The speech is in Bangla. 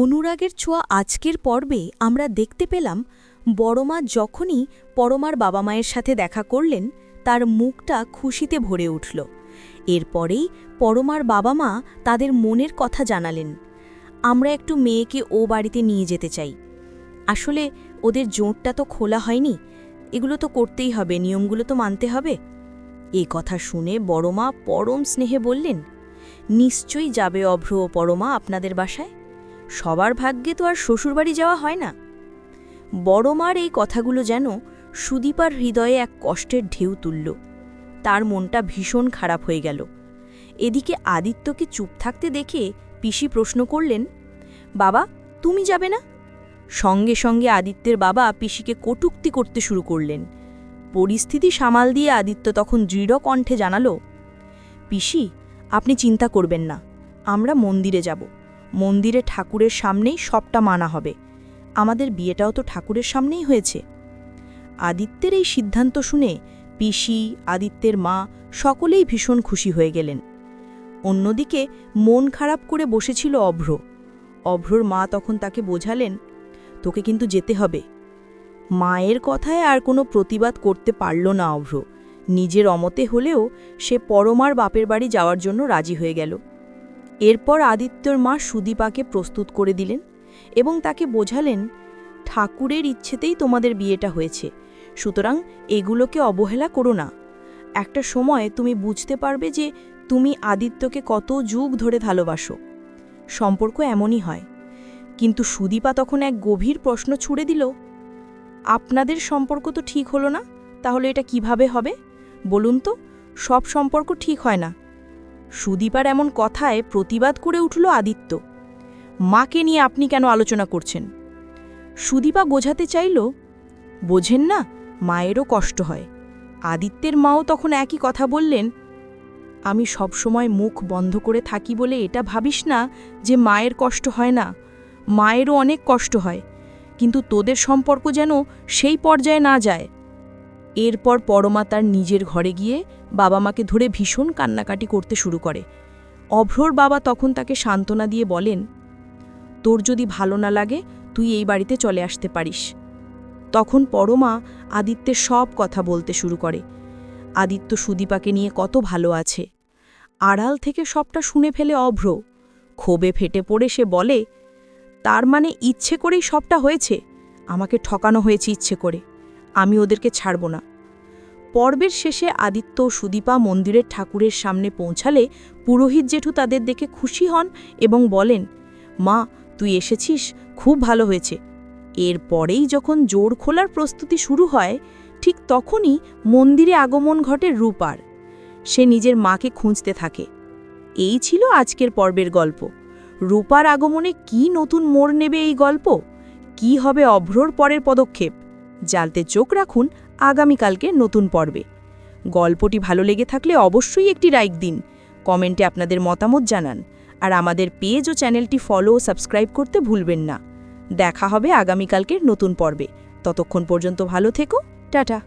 অনুরাগের ছোঁয়া আজকের পর্বে আমরা দেখতে পেলাম বড়মা যখনই পরমার বাবা মায়ের সাথে দেখা করলেন, তার মুখটা খুশিতে ভরে উঠল। এরপরেই পরমার বাবা মা তাদের মনের কথা জানালেন। আমরা একটু মেয়েকে ও বাড়িতে নিয়ে যেতে চাই। আসলে ওদের জোঁটটা তো খোলা হয়নি, এগুলো তো করতেই হবে, নিয়মগুলো তো মানতে হবে। এ কথা শুনে বড়মা পরম স্নেহে বললেন, নিশ্চয়ই যাবে অভ্র পরমা আপনাদের বাসায়? সবার ভাগ্যে তো আর শ্বশুরবাড়ি যাওয়া হয় না। বড় মার এই কথাগুলো যেন সুদীপার হৃদয়ে এক কষ্টের ঢেউ তুলল। তার মনটা ভীষণ খারাপ হয়ে গেল। এদিকে আদিত্যকে চুপ থাকতে দেখে পিসি প্রশ্ন করলেন, বাবা, তুমি যাবে না? সঙ্গে সঙ্গে আদিত্যের বাবা পিসিকে কটুক্তি করতে শুরু করলেন। পরিস্থিতি সামাল দিয়ে আদিত্য তখন দৃঢ় কণ্ঠে জানালো, পিসি, আপনি চিন্তা করবেন না, আমরা মন্দিরে যাব। মন্দিরে ঠাকুরের সামনেই সবটা মানা হবে। আমাদের বিয়েটাও তো ঠাকুরের সামনেই হয়েছে। আদিত্যের এই সিদ্ধান্ত শুনে পিসি, আদিত্যের মা সকলেই ভীষণ খুশি হয়ে গেলেন। অন্যদিকে মন খারাপ করে বসেছিল অভ্র। অভ্রর মা তখন তাকে বোঝালেন, তোকে কিন্তু যেতে হবে। মায়ের কথায় আর কোনো প্রতিবাদ করতে পারল না অভ্র। নিজের অমতে হলেও সে পরমার বাপের বাড়ি যাওয়ার জন্য রাজি হয়ে গেল। এরপর আদিত্যর মা সুদীপাকে প্রস্তুত করে দিলেন এবং তাকে বোঝালেন, ঠাকুরের ইচ্ছেতেই তোমাদের বিয়েটা হয়েছে, সুতরাং এগুলোকে অবহেলা করো না। একটা সময় তুমি বুঝতে পারবে যে তুমি আদিত্যকে কত যুগ ধরে ভালোবাসো। সম্পর্ক এমনই হয়। কিন্তু সুদীপা তখন এক গভীর প্রশ্ন ছুড়ে দিল, আপনাদের সম্পর্ক তো ঠিক হলো না, তাহলে এটা কীভাবে হবে? বলুন তো, সব সম্পর্ক ঠিক হয় না। সুদীপার এমন কথায় প্রতিবাদ করে উঠল আদিত্য। মাকে নিয়ে আপনি কেন আলোচনা করছেন? সুদীপা বোঝাতে চাইল, বোঝেন না, মায়েরও কষ্ট হয়। আদিত্যের মাও তখন একই কথা বললেন, আমি সবসময় মুখ বন্ধ করে থাকি বলে এটা ভাবিস না যে মায়ের কষ্ট হয় না, মায়েরও অনেক কষ্ট হয়। কিন্তু তোদের সম্পর্ক যেন সেই পর্যায়ে না যায় এরপর পরমা তার নিজের ঘরে গিয়ে বাবা মাকে ধরে ভীষণ কান্নাকাটি করতে শুরু করে। অভ্রর বাবা তখন তাকে সান্ত্বনা দিয়ে বলেন, তোর যদি ভালো না লাগে, তুই এই বাড়িতে চলে আসতে পারিস। তখন পরমা আদিত্যের সব কথা বলতে শুরু করে। আদিত্য সুদীপাকে নিয়ে কত ভালো আছে। আড়াল থেকে সবটা শুনে ফেলে অভ্র। ক্ষোভে ফেটে পড়ে সে বলে, তার মানে ইচ্ছে করেই সবটা হয়েছে? আমাকে ঠকানো হয়েছে ইচ্ছে করে। আমি ওদেরকে ছাড়ব না। পর্বের শেষে আদিত্য সুদীপা মন্দিরের ঠাকুরের সামনে পৌঁছালে পুরোহিত জেঠু তাদের দেখে খুশি হন এবং বলেন, মা, তুই এসেছিস? খুব ভালো হয়েছে। এরপরেই যখন জোর খোলার প্রস্তুতি শুরু হয়, ঠিক তখনই মন্দিরে আগমন ঘটে রূপার। সে নিজের মাকে খুঁজতে থাকে। এই ছিল আজকের পর্বের গল্প। রূপার আগমনে কি নতুন মোড় নেবে এই গল্প? কি হবে অভ্রর পরের পদক্ষেপ? জালতে চোখ রাখুন আগামীকালকে নতুন পর্বে। গল্পটি ভালো লেগে থাকলে অবশ্যই একটি লাইক দিন, কমেন্টে আপনাদের মতামত জানান, আর আমাদের পেজ ও চ্যানেলটি ফলো ও সাবস্ক্রাইব করতে ভুলবেন না। দেখা হবে আগামীকালকের নতুন পর্বে। ততক্ষণ পর্যন্ত ভালো থেকো, টাটা।